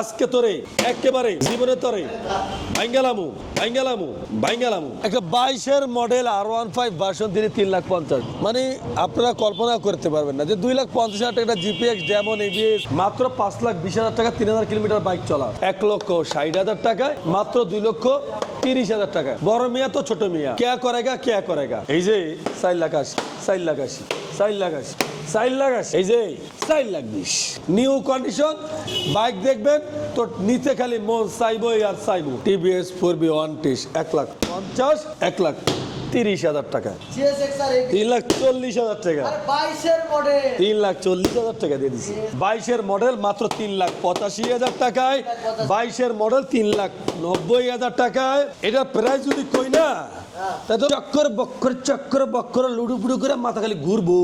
আজকে তোরে একেবারে জীবনে তোরে বাইঙ্গালামু বাইঙ্গালামু বাইঙ্গালামু। একটা বাইশের model R one five version তিনি তিন লাখ পঞ্চাশ। মানে আপনারা কল্পনা করতে পারবেন না যে দুই লাখ পঞ্চাশ হাজার টাকা জিপিএক্স যেমন এবিএস মাত্র পাঁচ লাখ বিশ হাজার টাকা, তিন হাজার কিলোমিটার বাইক চলা। এক লক্ষ ষাট হাজার টাকায়, মাত্র দুই লক্ষ তিরিশ হাজার টাকা বড় মিয়া তো ছোট মিয়া। কে করেগা কে করেগা? এই যে চার লাখ আশি, চার লাখ চার লাখ আশি আশি এই যে চার লাখ নিউ কন্ডিশন বাইক দেখবেন, তো নিচে খালি মন চাইবই আর চাইব। টিভিএস ফোর বি ওয়ান টিস এক লাখ পঞ্চাশ, এক লাখ তিরিশ হাজার টাকা। তিন লাখ চল্লিশ হাজার টাকা। আর 22 এর মডেল তিন লাখ চল্লিশ হাজার টাকা দিয়ে দিচ্ছি বাইশের মডেল মাত্র তিন লাখ পঁচাশি হাজার টাকায়। বাইশের মডেল তিন লাখ নব্বই হাজার টাকায়। এটার প্রাইস যদি কই না তা তো চক্কর বক্কর চক্কর বক্কর লুডু করে মাথা খালি ঘুরবো।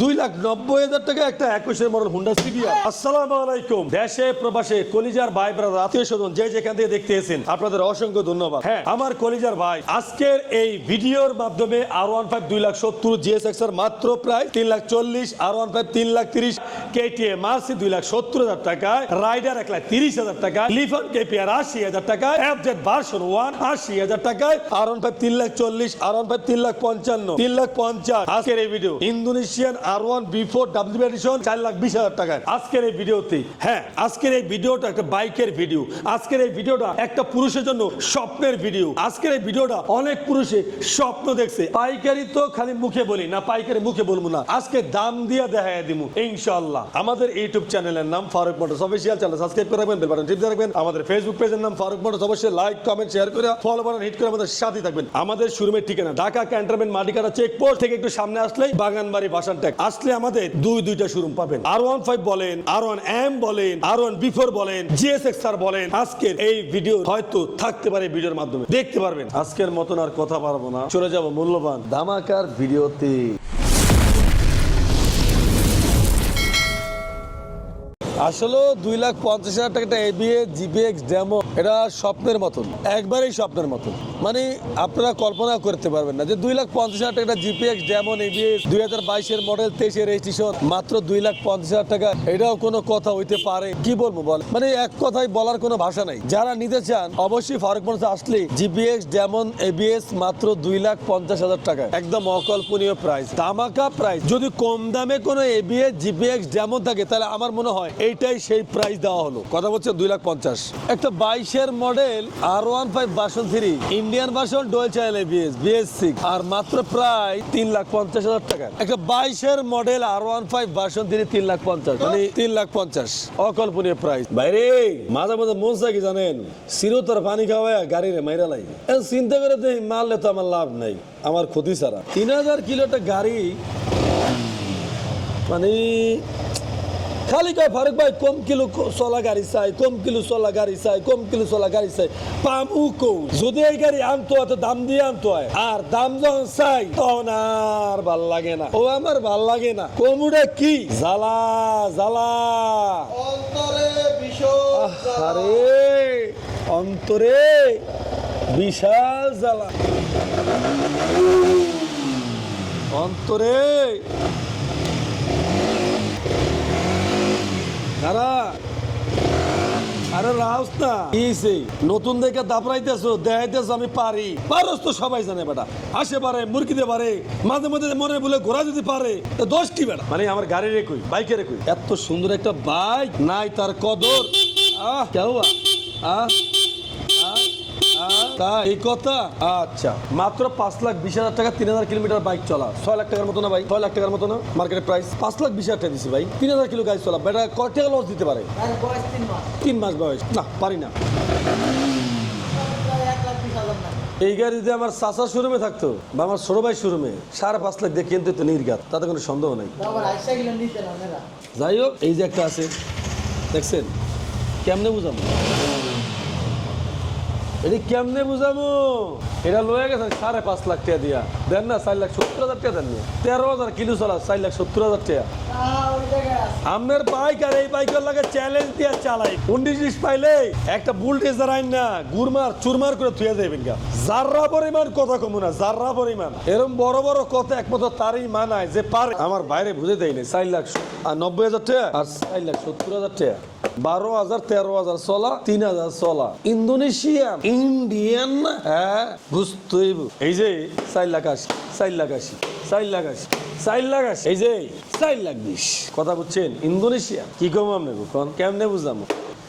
দুই লাখ নব্বই হাজার টাকা একটা একুশের মডেল হুন্ডা সিবিআর আসসালামু আলাইকুম। দেশে প্রবাসে কলিজার ভাই ব্রাদার আত্মীয় স্বজন যে যেখান থেকে দেখতে এসেছেন আপনাদের অসংখ্য ধন্যবাদ। হ্যাঁ। আমার কলিজার ভাই আজকের এই ভিডিওর মাধ্যমে আর ওয়ান ফাইভ দুই লাখ সত্তর জিএসএক্স এর মাত্র প্রায় তিন লাখ চল্লিশ আর ওয়ান ফাইভ তিন লাখ তিরিশ কেটিএম মার্সি দুই লাখ সত্তর হাজার টাকায়, রাইডার এক লাখ তিরিশ হাজার টাকা লিফন কেপিআর আশি হাজার টাকায় এফজেড ভার্সন ওয়ান আশি হাজার টাকায় আর ওয়ান ফাইভ তিন লাখ চল্লিশ আর ওয়ান ফাইভ তিন লাখ পঞ্চান্ন, তিন লাখ পঞ্চাশ। আজকের এই video Indonesian R one V four W edition চার লাখ বিশ হাজার টাকায়। আজকের এই ভিডিওতে হ্যাঁ আজকের এই ভিডিওটা একটা বাইকের ভিডিও আজকের এই ভিডিওটা একটা পুরুষের জন্য স্বপ্নের ভিডিও আজকের এই ভিডিওটা অনেক পুরুষে স্বপ্ন দেখছে। পাইকারি তো খালি মুখে বলি না, পাইকারি মুখে বলব না। আজকে দাম দিয়ে দেখাই দিমু, ইনশাআল্লাহ। আমাদের ইউটিউব চ্যানেলের নাম Faruk Motors official channel subscribe করে রাখবেন বেল বাটন টিপ রাখবেন। আমাদের ফেসবুক পেজের নাম ফারুক মোটরস অবশ্যই লাইক কমেন্ট শেয়ার করে ফলো বাটন হিট করে আমাদের সাথে থাকবেন। আমাদের শোরুমের ঠিকানা, ঢাকা ক্যান্টনমেন্ট, মাটিকাটা চেকপোস্ট থেকে একটু সামনে আসলেই বাগানবাড়ি বাসান ট্যাগ আসলে আমাদের দুই দুইটা শোরুম পাবেন। আর ওয়ান ফাইভ বলেন আর ওয়ান এম বলেন আর ওয়ান বিফোর বলেন জিএসএক্স আর বলেন। আজকের এই ভিডিও হয়তো থাকতে পারে ভিডিওর মাধ্যমে। দেখতে পারবেন। আজকের মতন আর কথা পারব না। চলে যাব, মূল্যবান ধামাকার ভিডিওতে। আসলে দুই লাখ পঞ্চাশ হাজার টাকাটা এবিএ জিবিএক্স ডেমো এটা স্বপ্নের মতন, একবারেই স্বপ্নের মতন। মানে আপনারা কল্পনা করতে পারবেন না যে দুই লাখ পঞ্চাশ হাজার টাকা জিপিএক্স ডেমন এবিএস দুই হাজার বাইশের মডেল তেইশের রেজিস্ট্রেশন মাত্র দুই লাখ পঞ্চাশ হাজার টাকা। এটাও কোনো কথা হইতে পারে। কি বলব বল? মানে এক কথায় বলার কোনো ভাষা নাই। যারা নিতে চান, অবশ্যই ফারুক মানুষ আসলে জিপিএক্স ডেমন এবিএস মাত্র দুই লাখ পঞ্চাশ হাজার টাকা। একদম অকল্পনীয় প্রাইস দামাকা প্রাইস যদি কম দামে কোনো এবিএস জিপিএক্স যেমন থাকে, তাহলে আমার মনে হয় এইটাই সেই প্রাইস দেওয়া হলো। কথা বলছে দুই লাখ পঞ্চাশ। একটা বাইশের model R one five version three Indian version dual চাইল এবিএস বিএস সিক্স আর মাত্র প্রায় তিন লাখ পঞ্চাশ হাজার টাকা একটা বাইশের model R one five version তিনি তিন লাখ পঞ্চাশ। মানে তিন লাখ পঞ্চাশ। অকল্পনীয় প্রাইস বাইরে, মাঝে মাঝে মন চাই কি জানেন? চিরতর পানি খাওয়ায় গাড়ি রে মাইরা এখন চিন্তা করে দেখি, মারলে তো আমার লাভ নাই, আমার ক্ষতি ছাড়া। তিন হাজার কিলোটা গাড়ি মানে খালি কয় ফারুক ভাই কম কিলো চলা গাড়ি চাই কম কিলো চলা গাড়ি চাই কম কিলো চলা গাড়ি চাই। পামু কৌ। যদি এই গাড়ি আনতো তো দাম দিয়ে আনতো হয়। আর দাম যখন চাই তখন আর ভালো লাগে না। ও আমার ভালো লাগে না। কমুটা কি? জ্বালা জ্বালা। আরে অন্তরে বিশাল জ্বালা। অন্তরে আরে রাউস না ইসে নতুন দেখে দাপড়াইতেছো দেখাইতেছো আমি পারি। পারস তো সবাই জানে বেটা। আসে পারে মুরগিতে পারে মাঝে মাঝে মনে বলে ঘোরা যদি পারে তো দোষ কি বেটা? মানে আমার গাড়ির কই বাইকের কই এত সুন্দর একটা বাইক নাই তার কদর। আহ কেউ আহ? তা এই কথা? আচ্ছা। মাত্র পাঁচ লাখ বিশ হাজার টাকা তিন হাজার কিলোমিটার বাইক চলা। ছয় লাখ টাকার মতো না ভাই? ছয় লাখ টাকার মতো না? মার্কেটের প্রাইস পাঁচ লাখ বিশ হাজার টাকা দিছি ভাই। তিন হাজার কিলো গাড়ি চলা। বেটা কয় টাকা লস দিতে পারে? তিন মাস। বয়স। না পারি না। এই গাড়ি যদি আমার চাচার শোরুমে থাকতো বা আমার ছোট ভাই শোরুমে সাড়ে পাঁচ লাখ দিয়ে কিনতে তো নির্গাত তাতে কোনো সন্দেহ নেই। যাই হোক এই যে একটা আছে। দেখছেন? কেমনে বুঝাবো? এটা কেমনে বুঝাবো? এটা লয়ে গেছে সাড়ে পাঁচ লাখ টাকা দিয়া। দেন না চার লাখ সত্তর হাজার টাকা দেন তেরো হাজার কিলো চলা, চার লাখ সত্তর হাজার টাকা। আমের বাইক আর এই বাইকের লাগে চ্যালেঞ্জ দিয়ে চালাই। উনিশ পাইলে একটা বুলটেজার আইন না, গুরমার, চুরমার করে থুয়ে দেবেন গা। জাররা পরিমাণ কথা কমু না জাররা পরিমাণ। এরকম বড় বড় কথা একমাত্র তারই মানায় যে পারে। আমার বাইরে বুঝে দেয় না চার লাখ আর নব্বই হাজার টাকা আর চার লাখ সত্তর হাজার টাকা। বারো হাজার, তেরো হাজার চলা, তিন হাজার চলা। ইন্দোনেশিয়ান, ইন্ডিয়ান হ্যাঁ বুঝতেই বু- এই যে চার লাখ আশি চার লাখ আশি চার আশি এই যে চার লাখ বিশ কথা বুঝছেন? ইন্দোনেশিয়া কি কম আপনি কোন? কেমনে বুঝলাম?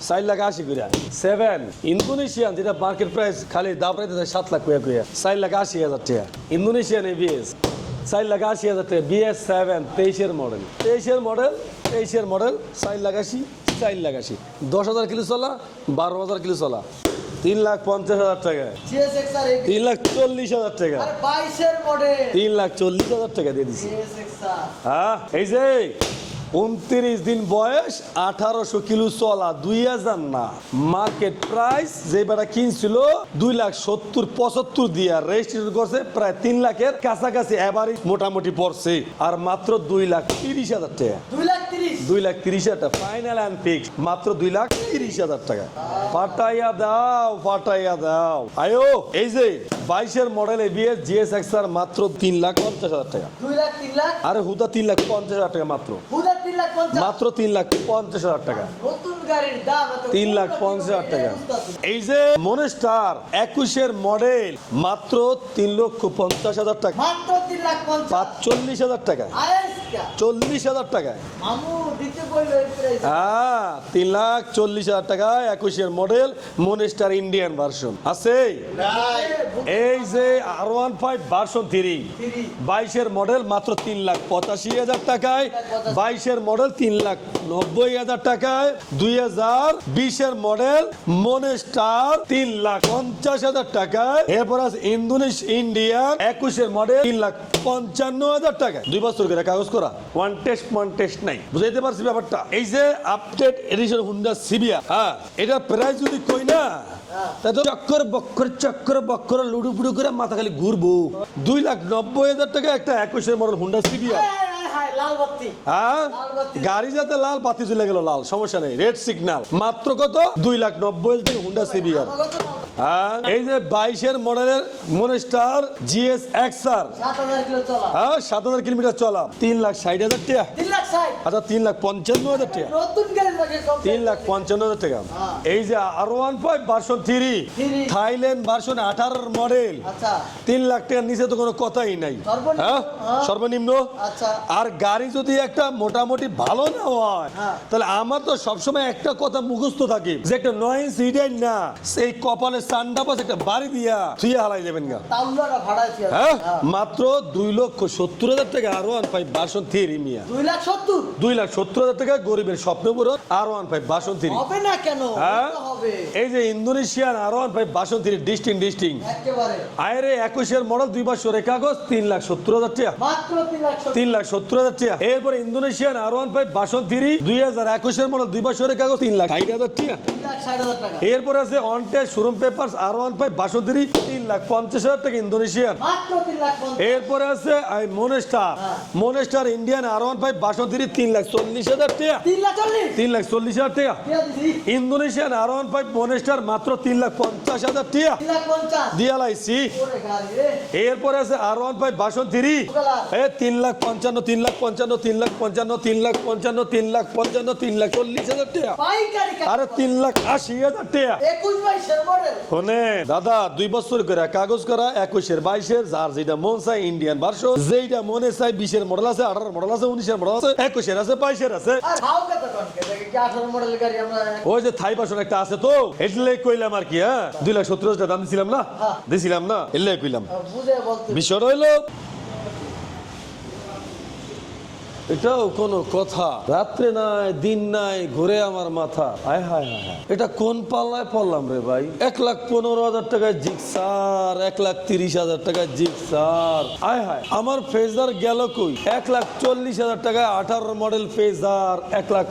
চার লাখ আশি করে সেভেন। ইন্দোনেশিয়ান, যেটা মার্কেট প্রাইস খালি দাম প্রাইস সাত লাখ কুয়া কুয়া চার লাখ আশি হাজার টাকা। ইন্দোনেশিয়ান এবিএস চার লাখ আশি হাজার টাকা। বিএস সেভেন তেইশের মডেল তেইশের মডেল তেইশের মডেল চার লাখ আশি চার দশ হাজার কিলো চলা, বারো হাজার কিলো চলা। তিন লাখ পঞ্চাশ হাজার টাকা। তিন লাখ চল্লিশ হাজার টাকা। তিন লাখ চল্লিশ হাজার টাকা দিয়ে দিচ্ছি হ্যাঁ এই যে উনত্রিশ দিন বয়স আঠারোশো কিলো চলা দুই হাজার না। মার্কেট প্রাইস যে বেটা কিনছিল দুই লাখ সত্তর পঁচাত্তর দিয়া রেজিস্ট্রেশন করছে প্রায় তিন লাখের কাছাকাছি এভারেজ মোটামুটি পড়ছে। আর মাত্র দুই লাখ তিরিশ হাজার টাকা। দুই লাখ তিরিশ? হাজার টাকা। ফাইনাল অ্যান্ড ফিক্স মাত্র দুই লাখ তিরিশ হাজার টাকা। পাঠাইয়া দাও পাঠাইয়া দাও। আয়ো এই যে বাইশের মডেল এবিএস জিএস এক্সার মাত্র তিন লাখ পঞ্চাশ হাজার টাকা। আরে হুদা তিন লাখ পঞ্চাশ হাজার টাকা মাত্র। মাত্র তিন লাখ পঞ্চাশ হাজার টাকা। তিন লাখ পঞ্চাশ হাজার টাকা। এই যে মনেস্টার একুশের মডেল মাত্র তিন লক্ষ পঞ্চাশ হাজার টাকা। পাঁচচল্লিশ হাজার টাকা চল্লিশ হাজার টাকা মামু দিতে বলল এই প্রাইস হ্যাঁ তিন লাখ চল্লিশ হাজার টাকা একুশের মডেল মনেস্টার ইন্ডিয়ান ভার্সন আছে? এই যে R one five version three বাইশের মডেল মাত্র তিন লাখ পঁচাশি হাজার টাকায়। বাইশের মডেল তিন লাখ নব্বই হাজার টাকায় দুই হাজার বিশের মডেল মনে স্টার তিন লাখ পঞ্চাশ হাজার টাকায় এরপর আছে ইন্দোনেশ ইন্ডিয়ান একুশের মডেল তিন লাখ পঞ্চান্ন হাজার টাকায়। দুই বছর করে কাগজ করা। ওয়ান টেস্ট ওয়ান টেস্ট নাই। বুঝাইতে পারছি ব্যাপারটা? এই যে আপডেট এডিশন হুন্ডা সিবিয়া হ্যাঁ এটা প্রাইস যদি কই না চক্কর বক্কর চক্কর বক্কর লুডু ফুডু করে মাথা খালি ঘুরবো। দুই লাখ নব্বই হাজার টাকা একটা একুশের মডেল হুন্ডা সিবিয়া হায়? গাড়ি যাতে লাল বাতি চলে গেল লাল সমস্যা নেই। রেড সিগন্যাল মাত্র কত? দুই লাখ নব্বই হাজার হুন্ডা সিবিআর হ্যাঁ? এই যে বাইশের মডেলের মনেস্টার জিএস হাজার হ্যাঁ সাত হাজার কিলোমিটার চলা। তিন লাখ ষাট হাজার টাকা। আচ্ছা তিন লাখ পঞ্চান্ন হাজার টাকা। তিন লাখ পঞ্চান্ন হাজার টাকা। হ্যাঁ। এই যে R one five version three Thailand version আঠারোর মডেল তিন লাখ টাকার নিচে তো কোনো কথাই নাই। সর্বনিম্ন, হ্যাঁ? হ্যাঁ। সর্বনিম্ন। আচ্ছা। আর গাড়ি যদি একটা মোটামুটি ভালো না হয় হ্যাঁ। তাহলে আমার তো সবসময় একটা কথা মুখস্থ থাকে যে একটা নয় সিডেন না সেই কপালে সান্ডা পাশে একটা বাড়ি দিয়া থুয়ে হালাই দেবেন গা। তাউলাটা ভাড়াইছি আর কি। হ্যাঁ? হ্যাঁ। মাত্র দুই লক্ষ সত্তর হাজার টাকা R one five version three মিয়া। দুই লাখ সত্তর? দুই লাখ সত্তর হাজার টাকা গরিবের স্বপ্ন পুরো R one five version three হবে না কেন? হ্যাঁ? এই যে Indonesian R one five version three ডিস্টিং ডিস্টিং আয়রে একুশের মডেল দুই কাগজ তিন লাখ সত্তর হাজার টাকা। তিন লাখ সত্তর। হাজার টাকা। এরপরে Indonesian R one five version three দুই হাজার একুশের মডেল দুই বছরের কাগজ তিন লাখ ষাট হাজার টাকা। এরপরে আছে অনটেস showroom paper R one five version three তিন লাখ পঞ্চাশ হাজার টাকা ইন্দোনেশিয়ান এরপরে আছে মনেস্টার হ্যাঁ। Monster Indian R one five version three তিন লাখ চল্লিশ হাজার টাকা তিন লাখ চল্লিশ হাজার টাকা Indonesian R one five Monster মাত্র তিন লাখ পঞ্চাশ হাজার টাকা রে এরপরে আছে R one five version three এ তিন লাখ পঞ্চান্ন তিন লাখ পঞ্চান্ন তিন লাখ পঞ্চান্ন তিন লাখ পঞ্চান্ন তিন লাখ পঞ্চান্ন তিন লাখ চল্লিশ হাজার টাকা আরে তিন লাখ আশি হাজার টাকা একুশ বাইশের মডেল শোনে দাদা দুই বছর করে কাগজ করা একুশের বাইশের যার যেটা মন চাই ইন্ডিয়ান ভার্সন যেটা মনে চাই বিশের মডেল আছে আঠারো মডেল আছে উনিশের মডেল আছে একুশের আছে বাইশের আছে। ওই যে থাই ভার্সন একটা আছে তো এটলে কইলাম আর কি হ্যাঁ? দুই লাখ সত্তর হাজার দাম দিছিলাম না? হ্যাঁ। দিছিলাম না? এলে কইলাম। বিশ্ব বিষয় রইল এটাও কোনো কথা। রাত্রে নাই, দিন নাই, ঘুরে আমার মাথা। আয় হায় হায়। এটা কোন পাল্লায় পড়লাম রে ভাই? এক লাখ পনেরো হাজার টাকায় জিক্সার এক লাখ তিরিশ হাজার টাকায় জিক্সার আয় হায়, আমার ফেজার গেল কই? এক লাখ চল্লিশ হাজার টাকায় আঠারো মডেল ফেজার, এক লাখ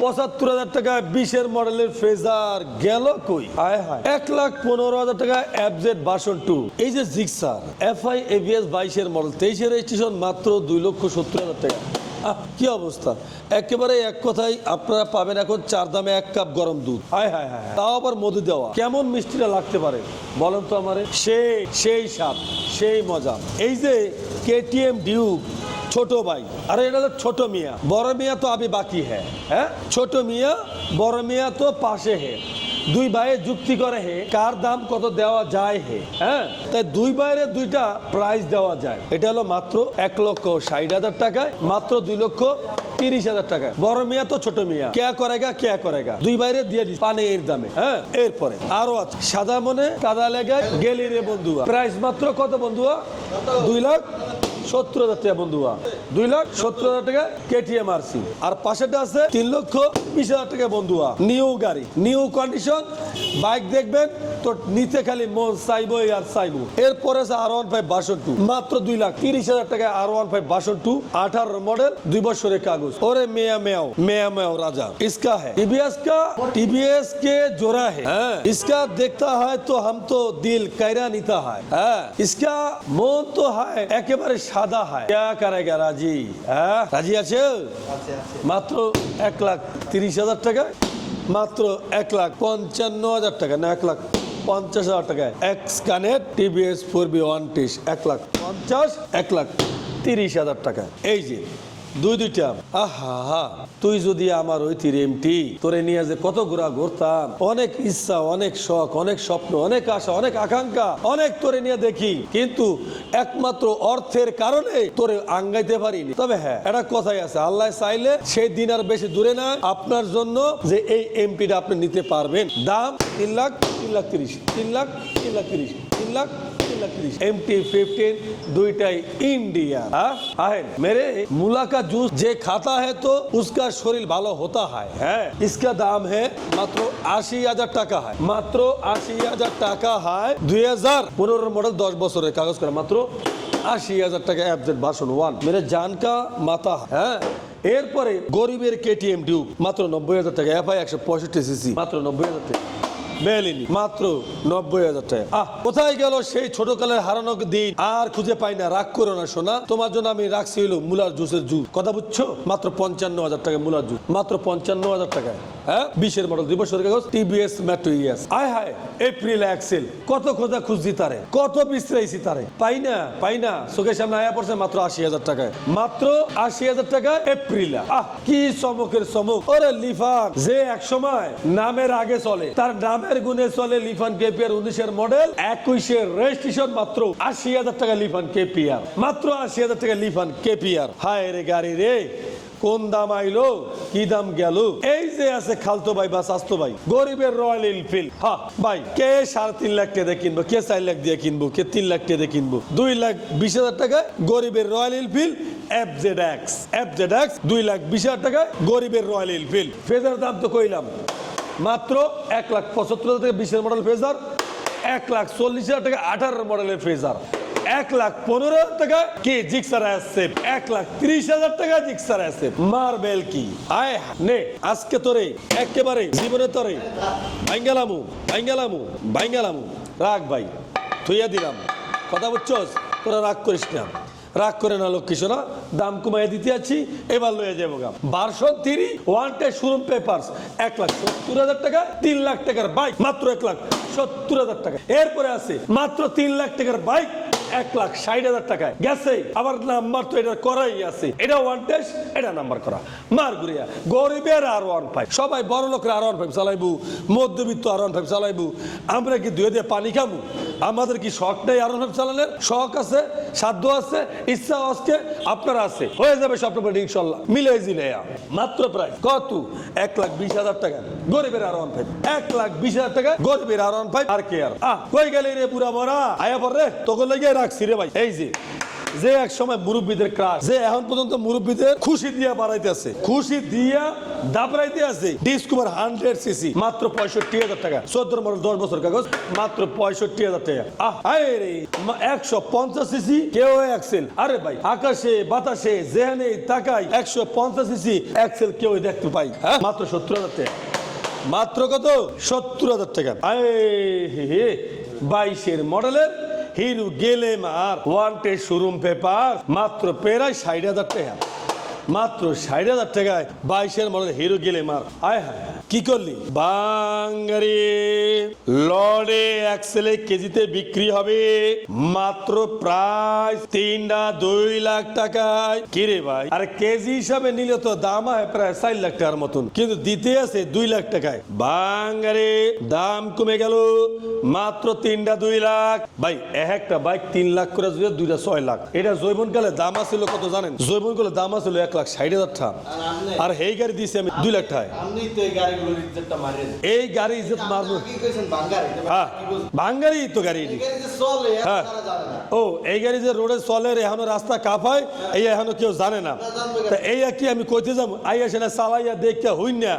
পঁচাত্তর হাজার টাকা বিশের মডেলের ফেজার গেল কই? আয় হায়, এক লাখ পনেরো হাজার টাকা এফজেড বাসন টু। এই যে জিক্সার এফআই, এবিএস বাইশের মডেল, তেইশের রেজিস্ট্রেশন মাত্র দুই লক্ষ সত্তর হাজার টাকা। কি অবস্থা? একেবারে এক কথাই আপনারা পাবেন এখন চার দামে এক কাপ গরম দুধ। হায় হায় হায় তাও আবার মধু দেওয়া। কেমন মিষ্টিটা লাগতে পারে? বলেন তো আমারে। সেই সেই স্বাদ সেই মজা। এই যে কেটিএম ডিউক ছোট ভাই। আরে এটা হলো ছোট মিয়া। বড় মিয়া তো আবি বাকি হ্যাঁ হ্যাঁ? ছোট মিয়া বড় মিয়া তো পাশে হে। দুই ভাইয়ে যুক্তি করে হে, কার দাম কত দেওয়া যায় হে? হ্যাঁ? তাই দুই বাইরে দুইটা প্রাইস দেওয়া যায়। এটা হলো মাত্র এক লক্ষ ষাট হাজার টাকায়, মাত্র দুই লক্ষ তিরিশ হাজার টাকায়। বড় মিয়া তো ছোট মিয়া। কে করেগা কে করেগা দুই বাইরে দিয়ে দিস, পানের দামে হ্যাঁ? এরপরে আরও আছে, সাদা মনে, কাদা লেগে গেলি রে বন্ধুয়া। প্রাইস মাত্র কত বন্ধুয়া? দুই লাখ সত্তর হাজার টাকা বন্ধুয়া দুই লাখ সত্তর হাজার টাকা কেটিএম আরসি আর পাশেটা আছে তিন লক্ষ বিশ হাজার টাকা বন্ধুয়া নিউ গাড়ি নিউ কন্ডিশন বাইক দেখবেন তো নিচে খালি মন চাইবো আর চাইবো এরপরে আছে R one five version two মাত্র দুই লাখ তিরিশ হাজার টাকা R one five version two আঠারো মডেল দুই বছরের কাগজ ওরে মেয়া মেয়াও মেয়া মেয়াও राजा इसका है टीबीएस का टीबीएस के जोड़ा है हाँ, इसका देखता है तो हम तो दिल कैरा नीता है हाँ, इसका मन तो है একেবারে সাদা হয় क्या करेगा राजी হ্যাঁ রাজি আছে মাত্র এক লাখ তিরিশ হাজার টাকা মাত্র এক লাখ পঞ্চান্ন হাজার টাকা না এক লাখ পঞ্চাশ হাজার টাকায় X connect TVS four B one টিস এক লাখ পঞ্চাশ এক লাখ তিরিশ হাজার টাকা এই যে দুই দুইটা আহা তুই যদি আমার ওই তীর এমটি, তোরে নিয়ে যে কত ঘোরা ঘুরতাম। অনেক ইচ্ছা, অনেক শখ, অনেক স্বপ্ন, অনেক আশা, অনেক আকাঙ্ক্ষা, অনেক তোরে নিয়ে দেখি। কিন্তু একমাত্র অর্থের কারণে তোরে আঙ্গাইতে পারিনি। তবে হ্যাঁ একটা কথাই আছে, আল্লাহ চাইলে সেই দিন আর বেশি দূরে না, আপনার জন্য যে এই এমপিটা আপনি নিতে পারবেন। দাম তিন লাখ তিন লাখ তিরিশ, তিন লাখ তিন লাখ তিরিশ, তিন লাখ तीन लाख तीस एम टी फिफ्टीन दुईटाई इंडिया आहे मेरे मूला का जूस जे खाता है तो उसका शरीर ভালো होता है है इसका दाम है मात्र আশি হাজার টাকা হয় মাত্র আশি হাজার টাকা হয় দুই হাজার পনেরো মডেল দশ বছরের কাগজ করে মাত্র আশি হাজার টাকা অ্যাপজেট ভার্সন ওয়ান মেরে জান কা মাথা হ্যাঁ এরপরে গরিবের কেটিএম ডিউক মাত্র নব্বই হাজার টাকা এফআই একশো পঁয়ষট্টি সিসি মাত্র নব্বই হাজার টাকা বেলিনি মাত্র নব্বই হাজার টাকা। আহ, কোথায় গেল সেই ছোটকালের হারানো দিন? আর খুঁজে পাই না। রাগ করো না, সোনা। তোমার জন্য আমি রাখছি হলো মুলার জুসের জুস। কথা বুঝছ? মাত্র পঞ্চান্ন হাজার টাকা মুলার জুস। মাত্র পঞ্চান্ন হাজার টাকায়। হ্যাঁ? বিশের মডেল দুই বছরের কাগজ টিবিএস মেট্রো ইএস আয় হায় এপ্রিল এক্সেল কত খোঁজা খুঁজছি তারে, কত বিশ্রাইছি তারে। পাই না পাই না, চোখের সামনে আয়া পড়ছে মাত্র আশি হাজার টাকায়। মাত্র আশি হাজার টাকা এপ্রিল আহ, কি চমকের চমক। ওরে লিফান, যে এক সময় নামের আগে চলে, তার নামের গুণে চলে লিফান কেপিআর উনিশের মডেল একুশের রেজিস্ট্রেশন মাত্র আশি হাজার টাকা লিফান কেপিআর মাত্র আশি হাজার টাকা লিফান কেপিআর হায় রে গাড়ি রে। কোন দাম আইলো? কি দাম গেল? এই যে আছে খালতো ভাই বা স্বাস্থ্য ভাই, গরিবের রয়্যাল এনফিল্ড। হা, ভাই, কে সাড়ে তিন লাখ টাকা কিনবো? কে চার লাখ দিয়ে কিনবো? কে তিন লাখ টাকা কিনবো? দুই লাখ বিশ হাজার টাকায় গরিবের Royal Enfield F Z X F Z X দুই লাখ বিশ হাজার টাকায় গরিবের রয়্যাল এনফিল্ড। ফেজার দাম তো কইলাম। মাত্র এক লাখ পঁচাত্তর হাজার টাকা বিশের মডেল ফেজার, এক লাখ চল্লিশ হাজার টাকা আঠারো মডেলের ফেজার। এক লাখ পনেরো হাজার টাকা কি জিক্সার অ্যাসেপ এক লাখ ত্রিশ হাজার টাকা জিক্সার অ্যাসেপ মার্বেল কি? আয় নে, আজকে তোরে, একেবারে জীবনে তোরে। বাইঙ্গালামু বাইঙ্গালামু বাইঙ্গালামু। রাগ ভাই, থইয়া দিলাম। কথা বুঝছস? তোরা রাগ করিস না। রাগ করে না লক্ষ্মী সোনা দাম কমাই দিতে আছি, এবার লয়ে যাব গা। বারশো তিরি ওয়ান টে শোরুম পেপারস। এক লাখ সত্তর হাজার টাকা, তিন লাখ টাকার বাইক। মাত্র এক লাখ সত্তর হাজার টাকা। এরপরে আছে, মাত্র তিন লাখ টাকার বাইক। এক লাখ ষাট হাজার টাকায় গেছে। আবার নাম্বার তো এটা করাই আছে। এটা ওয়ান টেস্ট এটা নাম্বার করা। মার ঘুরিয়া, গরিবের আর ওয়ান ফাইভ সবাই বড় লোকের আর ওয়ান ফাইভ চালাইবো, মধ্যবিত্ত আর ওয়ান ফাইভ চালাইবো। আমরা কি দুয়ে দিয়ে পানি খাব আমাদের কি শখ নেই আরও চালানের শখ আছে, সাধ্য আছে, ইচ্ছা আজকে আপনার আছে। হয়ে যাবে স্বপ্ন পড়ে, ইনশাল্লাহ। মিলে জিলে মাত্র প্রায় কত? এক লাখ বিশ হাজার টাকা। গরিবের আর অন ফাইভ এক লাখ বিশ হাজার টাকা, গরিবের আর অন ফাইভ আর কে আর? কই গেলে রে পুরা মরা? আয়া পর রে, তোকে লেগে রাখছি রে ভাই। এই যে যে এক সময় মুরব্বীদের ক্রাশ যে এখন পর্যন্ত মুরব্বীদের খুশি দিয়া বাড়াইতেছে খুশি দিয়া দাবড়াইতে আছে। ডিসকভার হান্ড্রেড সিসি মাত্র পঁয়ষট্টি হাজার টাকা। চোদ্দ মডেল দশ বছর কাগজ, মাত্র পঁয়ষট্টি হাজার টাকা। আহ রে একশো পঞ্চাশ সিসি কেউ এক্সেল আরে ভাই, আকাশে, বাতাসে যেখানে তাকাই, একশো পঞ্চাশ সিসি এক্সেল কেউ দেখতে পাই। হ্যাঁ মাত্র সত্তর হাজার টাকা। মাত্র কত? সত্তর হাজার টাকা। বাইশের মডেলের হিরো গেলেম আর ওয়ান্টে শোরুম পেপার, মাত্র প্রায় ষাট হাজার টাকা। মাত্র ষাট হাজার টাকায় বাইশের মডেল হিরো গেলেম আর আয় হায়। কি করলি? বাঙ্গারি লড়ে এক্সেলে কেজিতে বিক্রি হবে মাত্র প্রায় তিনটা দুই লাখ টাকায়। কিরে ভাই? আর কেজি হিসাবে নিলে তো দাম হয় প্রায় চার লাখ টাকার মতন কিন্তু দিতে আছে দুই লাখ টাকায়। বাঙ্গারে দাম কমে গেল মাত্র তিনটা দুই লাখ। ভাই এক একটা বাইক তিন লাখ করে যদি দুইটা ছয় লাখ। এটা জৈবন কালে দাম আছিল কত জানেন? জৈবন কালে দাম আছিল এক লাখ ষাট হাজার টাকা আর এই গাড়ি দিয়েছি আমি দুই লাখ টাকায়। এই গাড়ি ইজ্জত মারবো। হ্যাঁ তো গাড়ি যে হ্যাঁ। ও এই গাড়ি যে রোডে চলে এখনও রাস্তা কাঁপায় এই এখনও কেউ জানে না। তা এই আর কি আমি কইতে যাব। আই চালাইয়া দেখতে হইন না।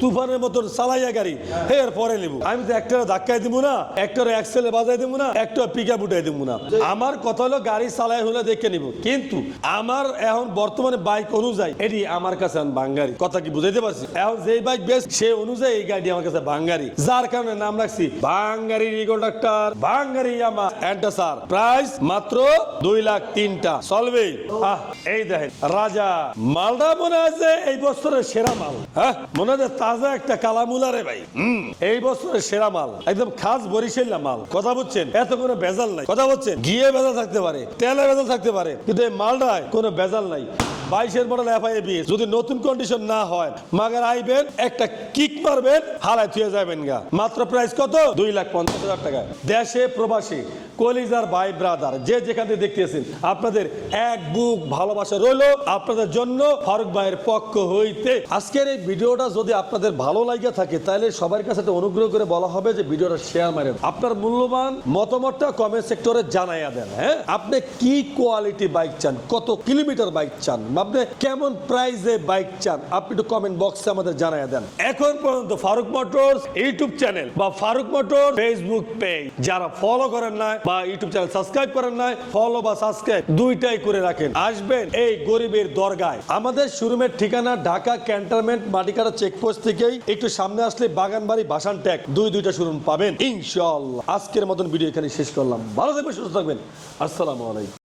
তুফানের মতন চালাইয়া গাড়ি। হে এর পরে নেব। আমি তো একটা ধাক্কায় দিব না একটা এক্সেলে বাজাই দিব না একটা পিক আপ উঠাই দিব না আমার কথা হলো গাড়ি চালাই হলে দেখে নিব। কিন্তু আমার এখন বর্তমানে বাইক অনুযায়ী এটি আমার কাছে এখন বাঙ্গারি। কথা কি বুঝাইতে পারছি? এখন যেই বাইক বেশ সে অনুযায়ী এই গাড়ি আমার কাছে বাঙ্গারি। যার কারণে নাম রাখছি বাঙ্গারি বাঙ্গারি ইয়ামা অ্যান্টাসার প্রাইস মাত্র দুই লাখ তিনটা। এই দেখেন, রাজা মনে আছে এই বছরের সেরা মাল। হ্যাঁ মনে তাজা একটা কালামুলা রে ভাই। এই বছরের সেরা মাল। একদম খাস বরিশাল্লা মাল। কথা বুঝছেন এত কোনো ভেজাল নাই। কথা বুঝছেন গিয়ে ভেজাল থাকতে পারে, তেলে ভেজাল থাকতে পারে, কিন্তু এই মালটায় কোনো ভেজাল নাই। বাইশের মডেল এফআইবি যদি নতুন কন্ডিশন না হয়, মাগার আইবেন একটা কিক মারবেন, হালায় থুয়ে যাবেন গা। মাত্র প্রাইস কত? দুই লাখ পঞ্চাশ হাজার টাকা। দেশে প্রবাসী, কলিজার ভাই ব্রাদার যে যেখান থেকে দেখতেছেন, আপনাদের এক বুক ভালোবাসা রইল। আপনাদের জন্য ফারুক ভাইয়ের পক্ষ হইতে। আজকের এই ভিডিওটা যদি আপনাদের ভালো লাগে থাকে, তাহলে সবার কাছে অনুগ্রহ করে বলা হবে যে ভিডিওটা শেয়ার মারেন। আপনার মূল্যবান মতামতটা কমেন্ট সেক্টরে জানাইয়া দেন হ্যাঁ? আপনি কি কোয়ালিটি বাইক চান? কত কিলোমিটার বাইক চান? আপনি কেমন প্রাইসে বাইক চান? আপনি একটু কমেন্ট বক্সে আমাদের জানাইয়া দেন। এখন পর্যন্ত ফারুক মোটরস ইউটিউব চ্যানেল বা ফারুক মোটর ফেসবুক পেজ যারা ফলো করেন না বা ইউটিউব চ্যানেল সাবস্ক্রাইব করেন না ফলো বা সাবস্ক্রাইব দুইটাই করে রাখেন। আসবেন এই গরিবের দরগায়। আমাদের শোরুমের ঠিকানা ঢাকা ক্যান্টনমেন্ট মাটিকাটা চেকপোস্ট থেকেই। একটু সামনে আসলে বাগানবাড়ি বাসান ট্যাগ দুই দুইটা শোরুম পাবেন। ইনশাআল্লাহ। আজকের মতন ভিডিও এখানে শেষ করলাম। ভালো থাকবেন, সুস্থ থাকবেন। আসসালামু আলাইকুম।